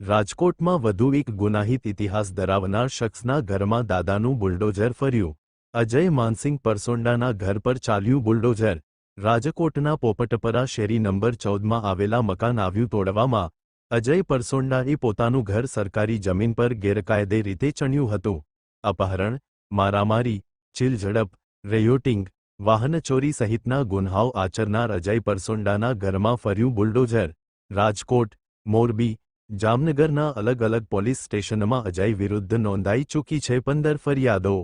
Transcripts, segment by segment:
રાજકોટમાં વધુ એક ગુનાહિત ઇતિહાસ ધરાવનાર શખ્સના ઘરમાં દાદાનું બુલડોઝર ફર્યું. અજય માનસિંહ પરસોંડાના ઘર પર ચાલ્યું બુલડોઝર. રાજકોટના પોપટપરા શેરી નંબર ચૌદમાં આવેલા મકાન આવ્યું તોડવામાં, અજય પરસોંડાએ પોતાનું ઘર સરકારી જમીન પર ગેરકાયદે રીતે ચણ્યું હતું. અપહરણ, મારામારી, ચીલઝડપ, રેયોટિંગ વાહનચોરી સહિતના ગુન્હાઓ આચરનાર અજય પરસોંડાના ઘરમાં ફર્યું બુલડોઝર. રાજકોટ, મોરબી જામનગરના અલગ અલગ પોલીસ સ્ટેશનમાં અજય વિરુદ્ધ નોંધાઈ ચૂકી છે પંદર ફરિયાદો.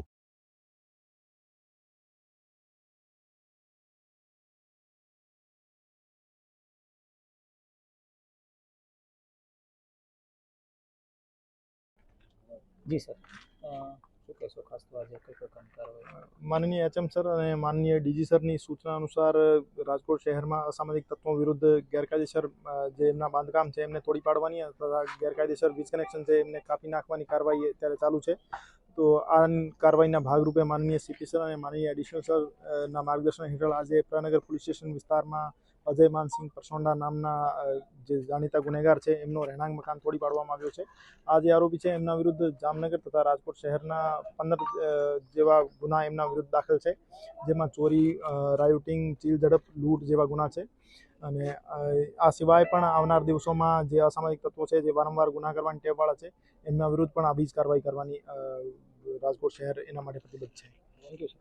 જી સર. માનનીય એચએમ સર અને માનનીય ડીજી સરની સૂચના અનુસાર, રાજકોટ શહેરમાં અસામાજિક તત્વો વિરુદ્ધ ગેરકાયદેસર જે એમના બાંધકામ છે એમને તોડી પાડવાની તથા ગેરકાયદેસર વીજ કનેક્શન છે એમને કાપી નાખવાની કાર્યવાહી અત્યારે ચાલુ છે. તો આ કાર્યવાહીના ભાગરૂપે માનનીય સીપી સર અને માનનીય એડિશનલ સરના માર્ગદર્શન હેઠળ આજે પ્રનગર પોલીસ સ્ટેશન વિસ્તારમાં અજય માનસિંહ પરસોંડા નામના જે જાણીતા ગુનેગાર છે, એમનો રહેણાંક મકાન તોડી પાડવામાં આવ્યો છે. આ જે આરોપી છે, એમના વિરુદ્ધ જામનગર તથા રાજકોટ શહેરના પંદર જેવા ગુના એમના વિરુદ્ધ દાખલ છે. જેમાં ચોરી રાયોટિંગ ચીલ ઝડપ, લૂંટ જેવા ગુના છે. અને આ સિવાય પણ આવનાર દિવસોમાં જે અસામાજિક તત્વો છે, જે વારંવાર ગુના કરવાની ટેવવાળા છે, એમના વિરુદ્ધ પણ આવી જ કાર્યવાહી કરવાની રાજકોટ શહેર એના માટે પ્રતિબદ્ધ છે. Thank you sir